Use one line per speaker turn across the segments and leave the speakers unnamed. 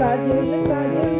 কাজল কাজল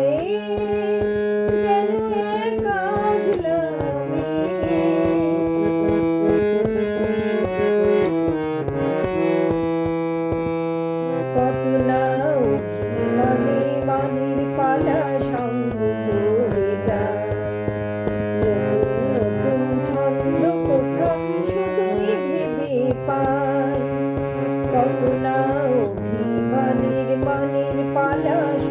পায় কত না অভিমানের মানের পালাশ